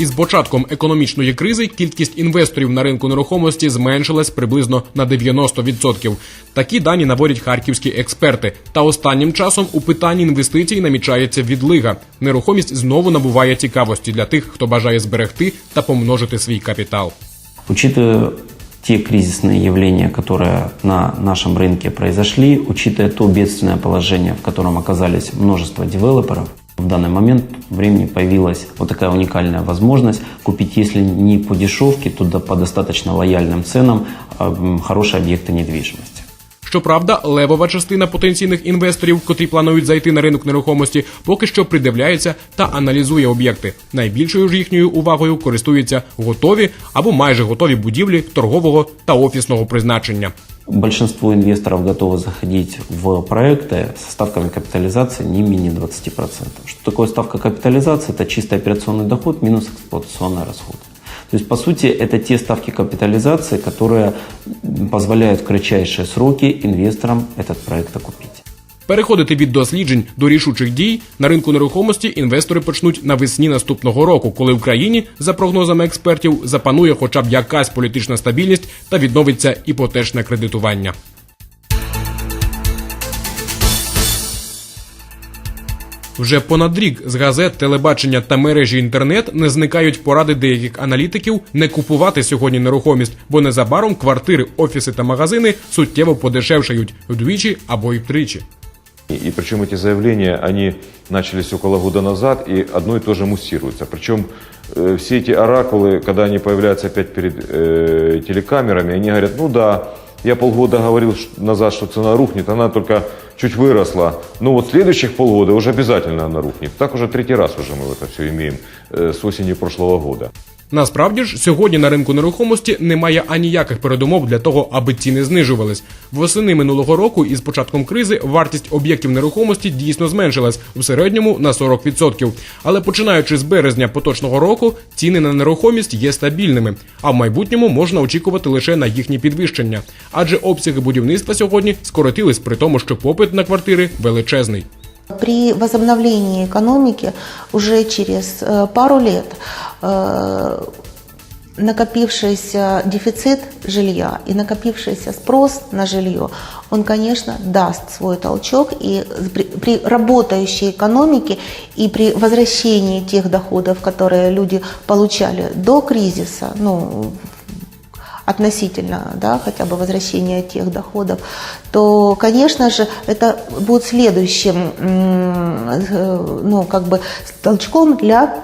Із початком економічної кризи кількість інвесторів на ринку нерухомості зменшилась приблизно на 90%. Такі дані наводять харківські експерти. Та останнім часом у питанні інвестицій намічається відлига. Нерухомість знову набуває цікавості для тих, хто бажає зберегти та помножити свій капітал. Учитывая те кризисные явления, которые на нашем рынке произошли, учитывая то бедственное положение, в котором оказались множество девелоперов, в данный момент времени появилась вот такая уникальная возможность купить, если не по дешевке, то да по достаточно лояльным ценам а, м, хорошие объекты недвижимости. Щоправда, левова частина потенційних інвесторів, котрі планують зайти на ринок нерухомості, поки що придивляється та аналізує об'єкти. Найбільшою ж їхньою увагою користуються готові або майже готові будівлі торгового та офісного призначення. Большинство инвесторов готовы заходить в проекты со ставками капитализации не менее 20%. Что такое ставка капитализации? Это чистый операционный доход минус эксплуатационные расходы. То есть, по сути, это те ставки капитализации, которые позволяют в кратчайшие сроки инвесторам этот проект окупить. Переходити від досліджень до рішучих дій на ринку нерухомості інвестори почнуть навесні наступного року, коли в країні, за прогнозами експертів, запанує хоча б якась політична стабільність та відновиться іпотечне кредитування. Вже понад рік з газет, телебачення та мережі інтернет не зникають поради деяких аналітиків не купувати сьогодні нерухомість, бо незабаром квартири, офіси та магазини суттєво подешевшають вдвічі або й втричі. И, и причем эти заявления, они начались около года назад и одно и то же муссируется. Причем э, все эти оракулы, когда они появляются опять перед э, телекамерами, они говорят, ну да, я полгода говорил ш- назад, что цена рухнет, она только чуть выросла. Ну вот следующих полгода уже обязательно она рухнет. Так уже третий раз уже мы это все имеем э, с осени прошлого года. Насправді ж сьогодні на ринку нерухомості немає аніяких передумов для того, аби ціни знижувались. Восени минулого року із початком кризи вартість об'єктів нерухомості дійсно зменшилась у середньому на 40%. Але починаючи з березня поточного року, ціни на нерухомість є стабільними, а в майбутньому можна очікувати лише на їхні підвищення. Адже обсяги будівництва сьогодні скоротились при тому, що попит на квартири величезний. При возобновлении экономики уже через э, пару лет э, накопившийся дефицит жилья и накопившийся спрос на жилье, он, конечно, даст свой толчок и при, при работающей экономике и при возвращении тех доходов, которые люди получали до кризиса, ну, относительно да, хотя бы возвращения тех доходов, то, конечно же, это будет следующим м, э, ну, как бы, толчком для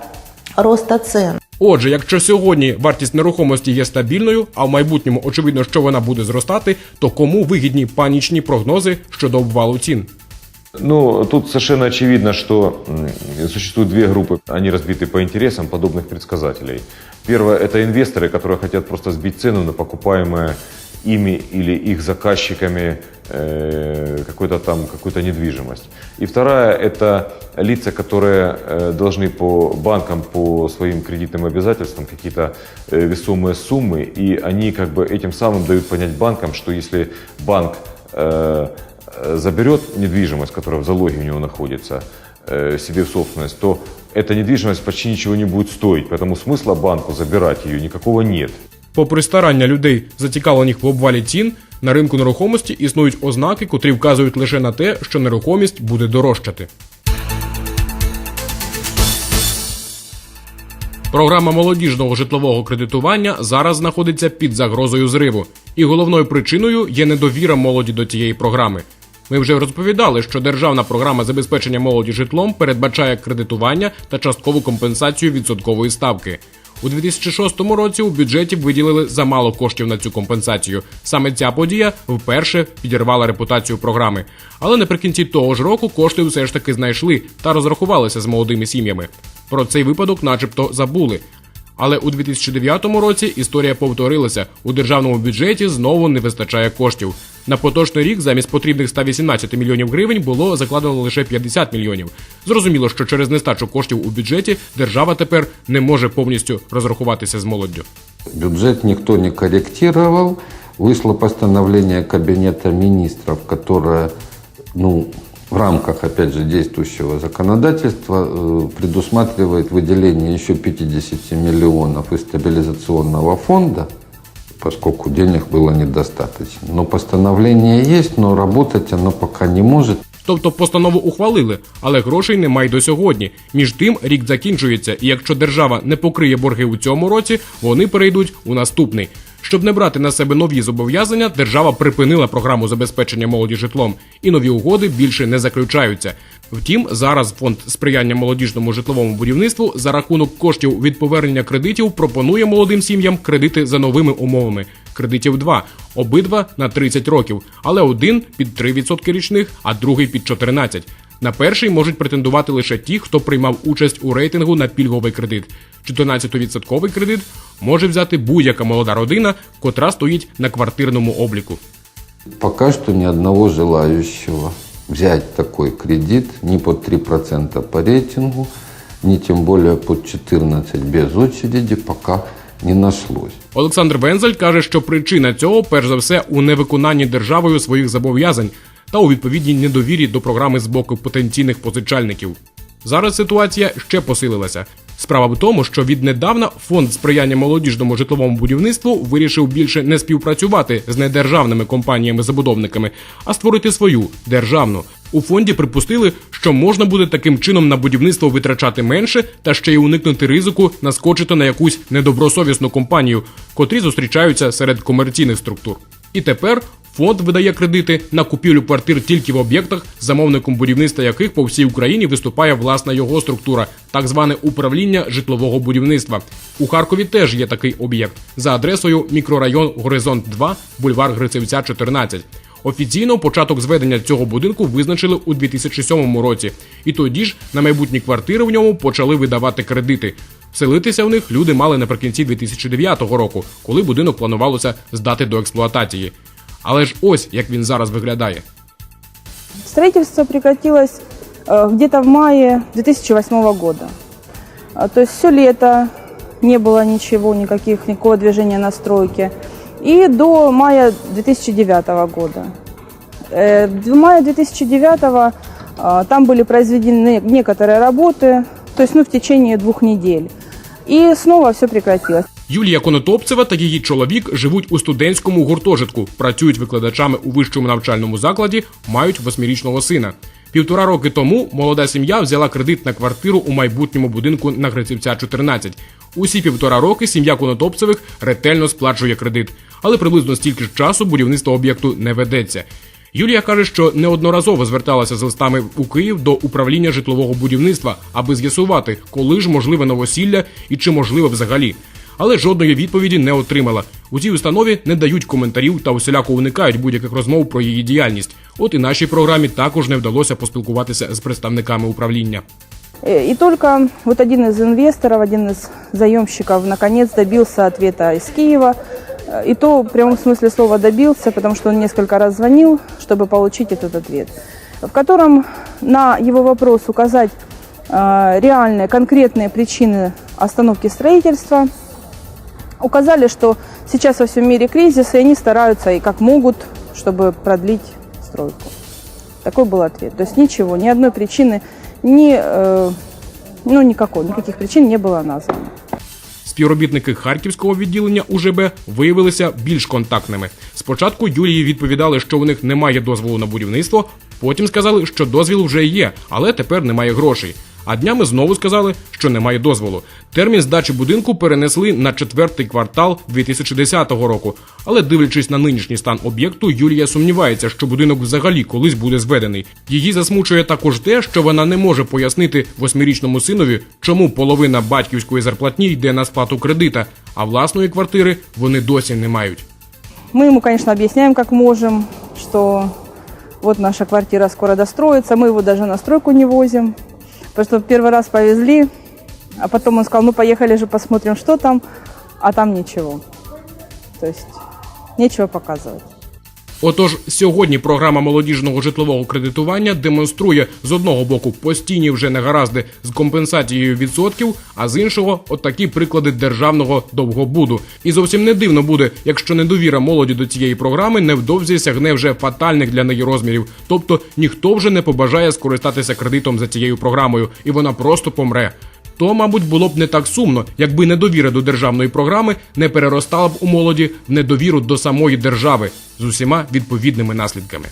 роста цен. Отже, якщо сьогодні вартість нерухомості є стабільною, а в майбутньому очевидно, що вона буде зростати, то кому вигідні панічні прогнози щодо обвалу цін? Ну, тут совершенно очевидно, что м, существуют две группы. Они разбиты по интересам подобных предсказателей. Первое – это инвесторы, которые хотят просто сбить цену на покупаемое ими или их заказчиками э, какой-то там, какую-то недвижимость. И вторая – это лица, которые э, должны по банкам, по своим кредитным обязательствам какие-то э, весомые суммы, и они как бы этим самым дают понять банкам, что если банк э, э, заберет недвижимость, которая в залоге у него находится, э, себе в собственность, то эта недвижимость почти ничего не будет стоить, поэтому смысла банку забирать ее никакого нет. Попри старання людей, зацікавлених в обвалі цін, на ринку нерухомості існують ознаки, котрі вказують лише на те, що нерухомість буде дорожчати. Програма молодіжного житлового кредитування зараз знаходиться під загрозою зриву, і головною причиною є недовіра молоді до цієї програми. Ми вже розповідали, що державна програма забезпечення молоді житлом передбачає кредитування та часткову компенсацію відсоткової ставки. У 2006 році у бюджеті виділили замало коштів на цю компенсацію. Саме ця подія вперше підірвала репутацію програми. Але наприкінці того ж року кошти все ж таки знайшли та розрахувалися з молодими сім'ями. Про цей випадок, начебто, забули. Але у 2009 році історія повторилася. У державному бюджеті знову не вистачає коштів. На поточний рік замість потрібних 118 мільйонів гривень було закладено лише 50 мільйонів. Зрозуміло, що через нестачу коштів у бюджеті держава тепер не може повністю розрахуватися з молоддю. Бюджет никто не корректировал. Вышло постановление Кабинета министров, которое ну, в рамках, опять же, действующего законодательства э, предусматривает выделение еще 50 миллионов из стабилизационного фонда, поскольку денег было недостаточно. Но постановление есть, но работать оно пока не может. Тобто постанову ухвалили, але грошей немає до сьогодні. Між тим рік закінчується, і якщо держава не покриє борги у цьому році, вони перейдуть у наступний. Щоб не брати на себе нові зобов'язання, держава припинила програму забезпечення молоді житлом, і нові угоди більше не заключаються. Втім, зараз фонд сприяння молодіжному житловому будівництву за рахунок коштів від повернення кредитів пропонує молодим сім'ям кредити за новими умовами. Кредитів два, обидва на 30 років, але один під 3% річних, а другий під 14%. На перший можуть претендувати лише ті, хто приймав участь у рейтингу на пільговий кредит. 14% кредит може взяти будь-яка молода родина, котра стоїть на квартирному обліку. Пока что ни одного желающего взять такой кредит ни под 3% по рейтингу, ни тем более под 14 без очереди пока не нашлось. Олександр Вензель каже, що причина цього перш за все у невиконанні державою своїх зобов'язань та у відповідній недовірі до програми з боку потенційних позичальників. Зараз ситуація ще посилилася. Справа в тому, що віднедавна фонд сприяння молодіжному житловому будівництву вирішив більше не співпрацювати з недержавними компаніями-забудовниками, а створити свою державну. У фонді припустили, що можна буде таким чином на будівництво витрачати менше та ще й уникнути ризику наскочити на якусь недобросовісну компанію, котрі зустрічаються серед комерційних структур. І тепер фонд видає кредити на купівлю квартир тільки в об'єктах, замовником будівництва яких по всій Україні виступає власна його структура, так зване управління житлового будівництва. У Харкові теж є такий об'єкт за адресою мікрорайон Горизонт 2, бульвар Грицевця, 14. Офіційно початок зведення цього будинку визначили у 2007 році, і тоді ж на майбутні квартири в ньому почали видавати кредити. Селитися в них люди мали наприкінці 2009 року, коли будинок планувалося здати до експлуатації. Але ж ось як він зараз виглядає. Строительство прекратилось э, где-то в мае 2008 года. То есть все лето не было ничего, никаких, никакого движения на стройке И до мая 2009 года. Э, В мае 2009 а, там были произведены некоторые работы, то есть ну, в течение двух недель. И снова все прекратилось. Юлія Конотопцева та її чоловік живуть у студентському гуртожитку, працюють викладачами у вищому навчальному закладі, мають восьмирічного сина. Півтора роки тому молода сім'я взяла кредит на квартиру у майбутньому будинку на Грицівця 14. Усі півтора роки сім'я Конотопцевих ретельно сплачує кредит, але приблизно стільки ж часу будівництво об'єкту не ведеться. Юлія каже, що неодноразово зверталася з листами у Київ до управління житлового будівництва, аби з'ясувати, коли ж можливе новосілля і чи можливе взагалі. Але жодної відповіді не отримала. У цій установі не дають коментарів та усіляко уникають будь-яких розмов про її діяльність. От і нашій програмі також не вдалося поспілкуватися з представниками управління. Э, И только вот один из инвесторов, один из заемщиков наконец добился ответа из Киева. Э, И то в прямом смысле слова добился, потому что он несколько раз звонил, чтобы получить этот ответ, в котором на его вопрос указать э, реальные, конкретные причины остановки строительства, указали, что сейчас во всем мире кризис, и они стараются и как могут, чтобы продлить стройку. Такой был ответ. То есть ничего, ни одной причины, ни, э, ну никакой, никаких причин не было названо. Співробітники харківського відділення УЖБ виявилися більш контактними. Спочатку Юлії відповідали, що у них немає дозволу на будівництво. Потім сказали, що дозвіл вже є, але тепер немає грошей. А днями знову сказали, що немає дозволу. Термін здачі будинку перенесли на четвертий квартал 2010 року. Але дивлячись на нинішній стан об'єкту, Юлія сумнівається, що будинок взагалі колись буде зведений. Її засмучує також те, що вона не може пояснити восьмирічному синові, чому половина батьківської зарплатні йде на сплату кредита, а власної квартири вони досі не мають. Мы ему, конечно, объясняем, как можем, что вот наша квартира скоро достроится, мы его даже на стройку не возим, потому что первый раз повезли, а потом он сказал, ну поехали же посмотрим, что там, а там ничего. То есть нечего показывать. Отож, сьогодні програма молодіжного житлового кредитування демонструє з одного боку постійні вже негаразди з компенсацією відсотків, а з іншого отакі приклади державного довгобуду. І зовсім не дивно буде, якщо недовіра молоді до цієї програми невдовзі сягне вже фатальних для неї розмірів. Тобто ніхто вже не побажає скористатися кредитом за цією програмою, і вона просто помре. То, мабуть, було б не так сумно, якби недовіра до державної програми не переростала б у молоді в недовіру до самої держави з усіма відповідними наслідками.